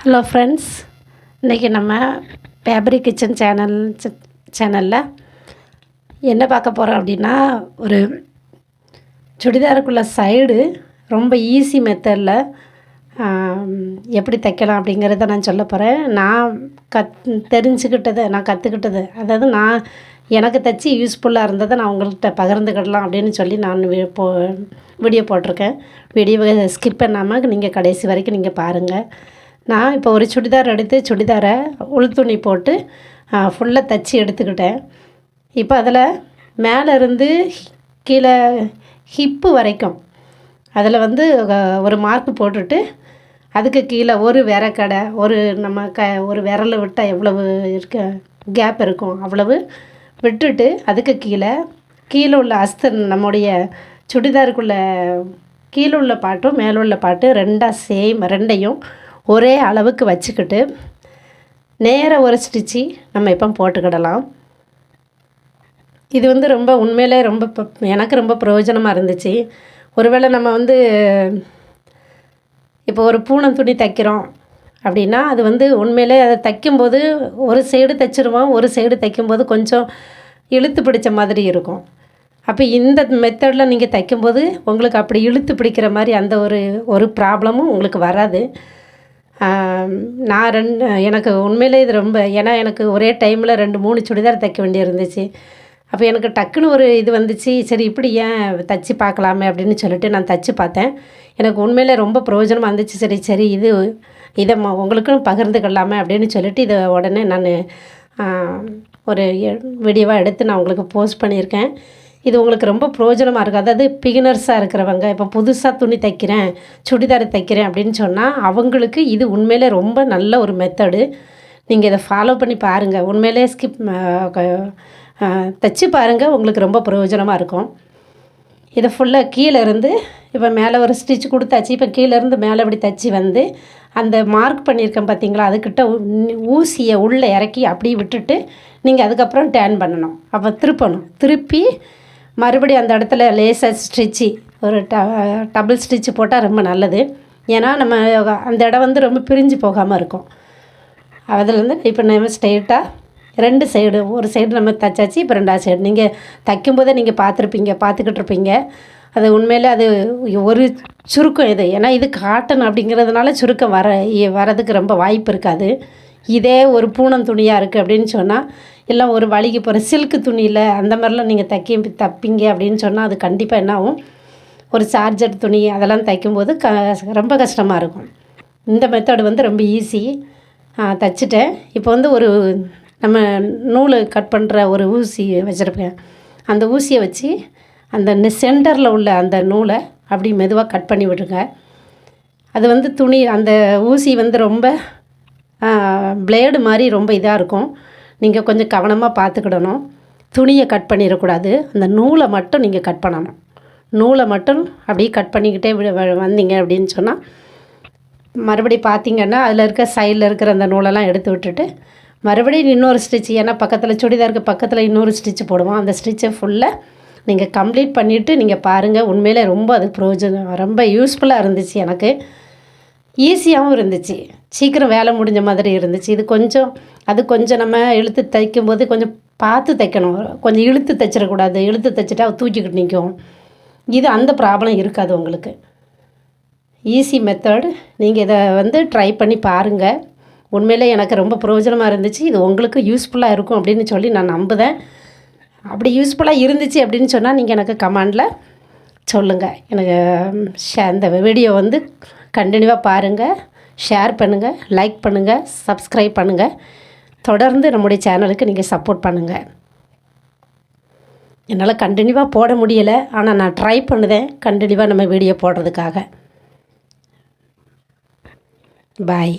Hello friends இன்றைக்கி நம்ம பேபரி kitchen channel சேனலில் என்ன பார்க்க போகிறோம் அப்படின்னா ஒரு சுடிதாருக்குள்ள சைடு ரொம்ப ஈஸி மெத்தடில் எப்படி தைக்கலாம் அப்படிங்கிறத நான் சொல்ல போகிறேன் நான் கத் தெரிஞ்சுக்கிட்டது நான் கற்றுக்கிட்டது அதாவது நான் எனக்கு தைச்சி யூஸ்ஃபுல்லாக இருந்ததை நான் உங்கள்கிட்ட பகிர்ந்துக்கிடலாம் அப்படின்னு சொல்லி நான் போ வீடியோ போட்டிருக்கேன். வீடியோவை ஸ்கிப் பண்ணாமல் நீங்கள் கடைசி வரைக்கும் நீங்கள் பாருங்கள் நான் இப்போ ஒரு சுடிதார் எடுத்து சுடிதாரை உளுத்துணி போட்டு ஃபுல்லாக தச்சு எடுத்துக்கிட்டேன். இப்போ அதில் மேலே இருந்து கீழே ஹிப்பு வரைக்கும் அதில் வந்து ஒரு மார்க் போட்டுட்டு அதுக்கு கீழே ஒரு விரக்கடை ஒரு நம்ம க ஒரு விரலை விட்டால் எவ்வளவு இருக்க கேப் இருக்கும் அவ்வளவு விட்டுட்டு அதுக்கு கீழே கீழே உள்ள அஸ்தன் நம்முடைய சுடிதாருக்குள்ள கீழே உள்ள பாட்டும் மேலே உள்ள பாட்டு ரெண்டாக சேம் ரெண்டையும் ஒரே அளவுக்கு வச்சுக்கிட்டு நேராக ஒரு ஸ்டிச்சு நம்ம இப்போ போட்டுக்கிடலாம். இது வந்து ரொம்ப உண்மையிலே ரொம்ப எனக்கு ரொம்ப பிரயோஜனமாக இருந்துச்சு. ஒருவேளை நம்ம வந்து இப்போ ஒரு பூனம் துணி தைக்கிறோம் அப்படின்னா அது வந்து உண்மையிலே அதை தைக்கும்போது ஒரு சைடு தைச்சிருவோம் ஒரு சைடு தைக்கும்போது கொஞ்சம் இழுத்து பிடிச்ச மாதிரி இருக்கும். அப்போ இந்த மெத்தடில் நீங்கள் தைக்கும்போது உங்களுக்கு அப்படி இழுத்து பிடிக்கிற மாதிரி அந்த ஒரு ஒரு ப்ராப்ளமும் உங்களுக்கு வராது. நான் ரெண்டு எனக்கு உண்மையிலே இது ரொம்ப ஏன்னா எனக்கு ஒரே டைமில் ரெண்டு மூணு சுடிதார் தைக்க வேண்டி இருந்துச்சு. அப்போ எனக்கு டக்குன்னு ஒரு இது வந்துச்சு சரி இப்படி ஏன் தச்சு பார்க்கலாமே அப்படின்னு சொல்லிட்டு நான் தச்சு பார்த்தேன். எனக்கு உண்மையிலே ரொம்ப பிரயோஜனமாக இருந்துச்சு. சரி சரி இது இதை ம- உங்களுக்கும் பகிர்ந்துக்கலாமே அப்படின்னு சொல்லிட்டு இதை உடனே நான் ஒரு வீடியோவாக எடுத்து நான் உங்களுக்கு போஸ்ட் பண்ணியிருக்கேன். இது உங்களுக்கு ரொம்ப பிரயோஜனமாக இருக்கும் அதாவது பிகினர்ஸாக இருக்கிறவங்க இப்போ புதுசாக துணி தைக்கிறேன் சுடிதார் தைக்கிறேன் அப்படின்னு சொன்னால் அவங்களுக்கு இது உண்மையிலே ரொம்ப நல்ல ஒரு மெத்தடு நீங்கள் இதை ஃபாலோ பண்ணி பாருங்கள் உண்மையிலே ஸ்கிப் தைச்சி பாருங்கள் உங்களுக்கு ரொம்ப பிரயோஜனமாக இருக்கும். இதை ஃபுல்லாக கீழே இருந்து இப்போ மேலே ஒரு ஸ்டிச் கொடுத்தாச்சு. இப்போ கீழே இருந்து மேலே இப்படி தச்சு வந்து அந்த மார்க் பண்ணியிருக்கேன் பார்த்தீங்களா அதுக்கிட்ட ஊசியை உள்ளே இறக்கி அப்படியே விட்டுட்டு நீங்கள் அதுக்கப்புறம் டேன் பண்ணணும். அப்போ திருப்பணும். திருப்பி மறுபடியும் அந்த இடத்துல லேசாக ஸ்டிச்சு ஒரு ட டபுள் ஸ்டிச்சு போட்டால் ரொம்ப நல்லது. ஏன்னா நம்ம அந்த இடம் வந்து ரொம்ப பிரிஞ்சு போகாமல் இருக்கும். அதுலேருந்து இப்போ நம்ம ஸ்ட்ரெயிட்டாக ரெண்டு சைடு ஒரு சைடு நம்ம தச்சாச்சு இப்போ ரெண்டாவது சைடு. நீங்கள் தைக்கும்போதே நீங்கள் பார்த்துருப்பீங்க பார்த்துக்கிட்டு இருப்பீங்க அது உண்மையிலே அது ஒரு சுருக்கம் இது. ஏன்னா இது காட்டன் அப்படிங்கிறதுனால சுருக்கம் வர வரதுக்கு ரொம்ப வாய்ப்பு இருக்காது. இதே ஒரு பூனம் துணியாக இருக்குது அப்படின்னு சொன்னால் எல்லாம் ஒரு வழிக்கு போகிற சில்க்கு துணியில் அந்த மாதிரிலாம் நீங்கள் தைக்க தப்பிங்க அப்படின்னு சொன்னால் அது கண்டிப்பாக என்ன ஆகும்? ஒரு சார்ஜர் துணி அதெல்லாம் தைக்கும்போது க ரொம்ப கஷ்டமாக இருக்கும். இந்த மெத்தடு வந்து ரொம்ப ஈஸி தைச்சிட்டேன். இப்போ வந்து ஒரு நம்ம நூல் கட் பண்ணுற ஒரு ஊசி வச்சுருப்பேன். அந்த ஊசியை வச்சு அந்த சென்டரில் உள்ள அந்த நூலை அப்படி மெதுவாக கட் பண்ணி விட்டுருங்க. அது வந்து துணி அந்த ஊசி வந்து ரொம்ப பிளேடு மாதிரி ரொம்ப இதாக இருக்கும். நீங்கள் கொஞ்சம் கவனமாக பார்த்துக்கிடணும். துணியை கட் பண்ணிடக்கூடாது. அந்த நூலை மட்டும் நீங்கள் கட் பண்ணணும். நூலை மட்டும் அப்படியே கட் பண்ணிக்கிட்டே வந்தீங்க அப்படின்னு சொன்னால் மறுபடி பார்த்தீங்கன்னா அதில் இருக்க சைடில் இருக்கிற அந்த நூலெல்லாம் எடுத்து விட்டுட்டு மறுபடியும் இன்னொரு ஸ்டிச் ஏன்னா பக்கத்தில் சுடிதாருக்கு பக்கத்தில் இன்னொரு ஸ்டிச் போடுவோம். அந்த ஸ்டிச்சை ஃபுல்லாக நீங்கள் கம்ப்ளீட் பண்ணிவிட்டு நீங்கள் பாருங்கள் உண்மையிலே ரொம்ப அது ப்ரோஜனம் ரொம்ப யூஸ்ஃபுல்லாக இருந்துச்சு எனக்கு. ஈஸியாகவும் இருந்துச்சு. சீக்கிரம் வேலை முடிஞ்ச மாதிரி இருந்துச்சு. இது கொஞ்சம் அது கொஞ்சம் நம்ம இழுத்து தைக்கும்போது கொஞ்சம் பார்த்து தைக்கணும். கொஞ்சம் இழுத்து தைச்சிடக்கூடாது. இழுத்து தைச்சிட்டா தூக்கிக்கிட்டு நிற்கும். இது அந்த ப்ராப்ளம் இருக்காது உங்களுக்கு. ஈஸி மெத்தட் நீங்கள் இதை வந்து ட்ரை பண்ணி பாருங்கள் உண்மையிலே எனக்கு ரொம்ப பிரயோஜனமாக இருந்துச்சு. இது உங்களுக்கு யூஸ்ஃபுல்லாக இருக்கும் அப்படின்னு சொல்லி நான் நம்புதேன். அப்படி யூஸ்ஃபுல்லாக இருந்துச்சு அப்படின்னு சொன்னால் நீங்கள் எனக்கு கமெண்டில் சொல்லுங்கள் எனக்கு ஷே அந்த வீடியோ வந்து கண்டினியூவாக பாருங்கள் ஷேர் பண்ணுங்கள் லைக் பண்ணுங்கள் சப்ஸ்கிரைப் பண்ணுங்கள் தொடர்ந்து நம்முடைய சேனலுக்கு நீங்கள் சப்போர்ட் பண்ணுங்கள் என்னால் கண்டினியூவாக போட முடியலை. ஆனால் நான் ட்ரை பண்ணுதேன். கண்டினியூவாக நம்ம வீடியோ போடுறதுக்காக. பாய்